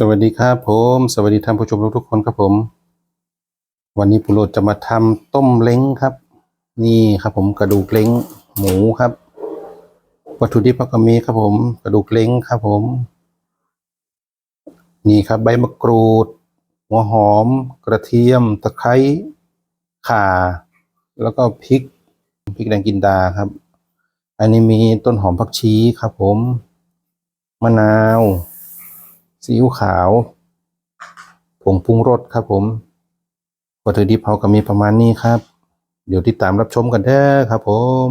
สวัสดีครับผม สวัสดีท่านผู้ชมทุกๆคนครับผม วันนี้ปุโรดจะมาทำต้มเล้งครับ นี่ครับผมกระดูกเล้งหมูครับ วัตถุดิบก็มีครับผม กระดูกเล้งครับผม นี่ครับใบมะกรูด หัวหอม กระเทียม ตะไคร้ข่า แล้วก็พริกพริกแดงกินดาครับ อันนี้มีต้นหอมผักชีครับผม มะนาว ซีอิ๊วขาวผงปรุงรสครับผมวัตถุดิบเขาก็มีประมาณนี้ครับ เดี๋ยวติดตามรับชมกันเด้อครับ ผม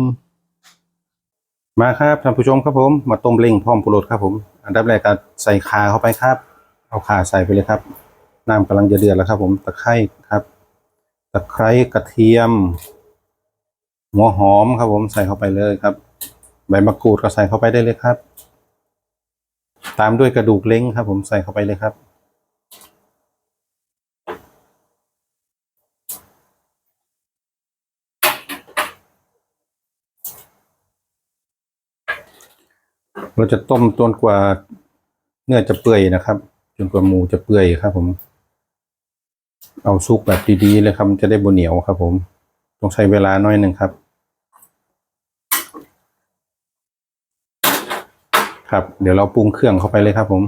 มาครับท่านผู้ชมครับผม มาต้มเล้งพร้อมปรุงรสครับ ผม อันดับแรกก็ใส่ข่าเข้าไปครับ เอาข่าใส่ไปเลยครับน้ำกำลังจะเดือดแล้วครับ ผมตะไคร้ครับตะไคร้กระเทียม หัวหอมครับ ผมใส่เข้าไปเลยครับ ใบมะกรูดก็ใส่เข้าไปได้เลยครับ ตามด้วยกระดูกเล้งครับ ผมใส่เข้าไปเลยครับ เราจะต้มจนกว่าเนื้อจะเปื่อยนะครับจนกว่าหมูจะเปื่อยครับ ผม เอาซุกแบบดีๆเลยครับจะได้บนเหนียวครับ ผมต้องใช้เวลาน้อยหนึ่งครับ ครับ เดี๋ยวเราปรุงเครื่องเข้าไปเลยครับผม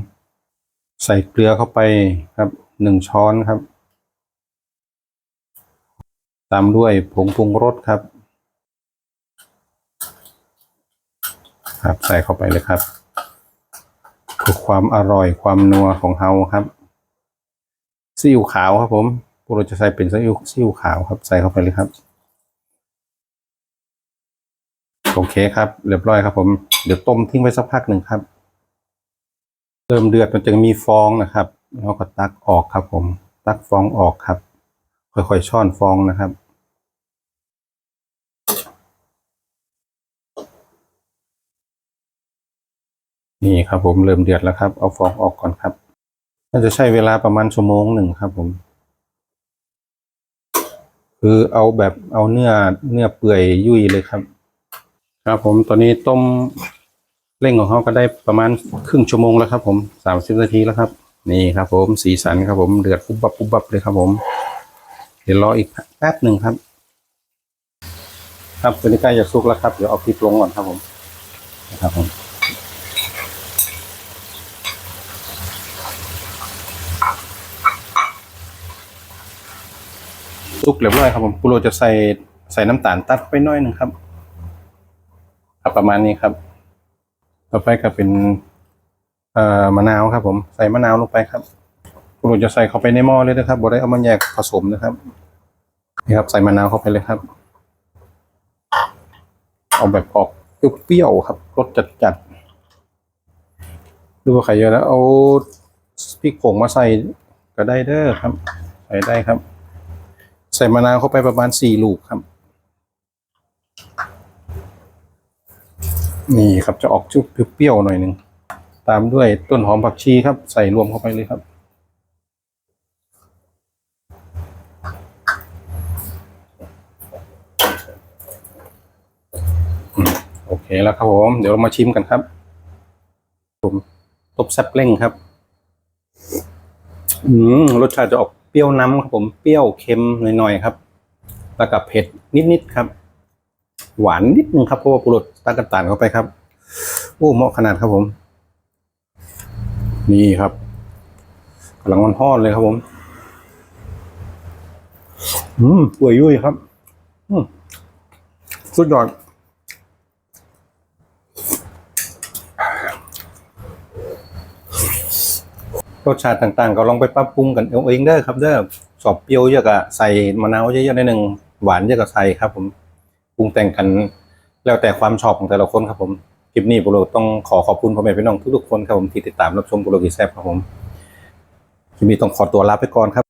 ใส่เกลือเข้าไปครับหนึ่งช้อนครับ ตามด้วยผงปรุงรสครับ ครับใส่เข้าไปเลยครับเพื่อความอร่อยความนัวของเฮาครับซีอิ๊วขาวครับผมพวกเราจะใส่เป็นซีอิ๊วซีอิ๊วขาวครับ ใส่เข้าไปเลยครับ โอเคครับ เรียบร้อยครับผม เดี๋ยวต้มทิ้งไว้สักพักหนึ่งครับ เริ่มเดือดมันจะมีฟองนะครับแล้วก็ตักออกครับ ผม ตักฟองออกครับ ค่อยๆช้อนฟองนะครับนี่ครับผมเริ่มเดือดแล้วครับเอาฟองออกก่อนครับ น่าจะใช้เวลาประมาณชั่วโมงหนึ่งครับผม คือเอาแบบเอาเนื้อเนื้อเปื่อยยุ่ยเลยครับ ครับผมตอนนี้ต้มเร่งของเขาก็ได้ประมาณครึ่งชั่วโมงแล้วครับผมสามสิบนาทีแล้วครับ นี่ครับ ผมสีสันครับผมเดือดปุ๊บปับปุ๊บปับเลยครับผม เดี๋ยวรออีกแป๊บหนึ่งครับ ครับตัวนี้ใกล้จะสุกแล้วครับเดี๋ยวเอาพริกลงก่อนครับผมนะครับผมสุกเรียบร้อยครับผมกุโรจะใส่ใส่น้ำตาลตัดไปน้อยหนึ่งครับ ครับประมาณนี้ครับ ต่อไปก็เป็นเอ่อมะนาวครับ ผมใส่มะนาวลงไปครับคุณลุงจะใส่เข้าไปในหม้อเลยนะครับบ่ได้เอามันแยกผสมนะครับนี่ครับ ใส่มะนาวเข้าไปเลยครับเอาแบบออกเปรี้ยวๆครับรสจัดๆดูว่าไข่เยอะแล้ว เอาพริกผงมาใส่ก็ได้เด้อครับ ใส่ได้ครับ ใส่มะนาวเข้าไปประมาณสี่ลูกครับ นี่ครับจะออกชุบเปรี้ยวๆหน่อยหนึ่งตามด้วยต้นหอมผักชีครับ ใส่รวมเข้าไปเลยครับโอเคแล้วครับผมเดี๋ยวเรามาชิมกันครับ ผมตบแซบเร่งครับ อืมรสชาติจะออกเปรี้ยวน้ำครับผมเปรี้ยวเค็มหน่อยๆครับ แล้วก็เผ็ดนิดๆครับ หวานนิดนึงครับเพราะว่าปุรสตั้งกันตานเข้าไปครับโอ้เหมาะขนาดครับผม นี่ครับกำลังมันทอดเลยครับผม อืมป่วยยุ่ยครับ อืมสุดยอดรสชาติต่างๆ ก็ลองไปปรับปรุงกันเอาเองเด้อครับเด้อสอบเปรี้ยวเยอะกะใส่มะนาวเยอะๆนิดนึงหวานเยอะกะใส่ครับผม ปรุงแต่งกัน แล้วแต่ความชอบของแต่ละคนครับผมคลิปนี้บุโรต้องขอขอบคุณพ่อแม่พี่น้องทุกๆคนครับผมที่ติดตามรับชมบุโรกิแซบครับผมคลิปนี้ต้องขอตัวลาไปก่อนครับ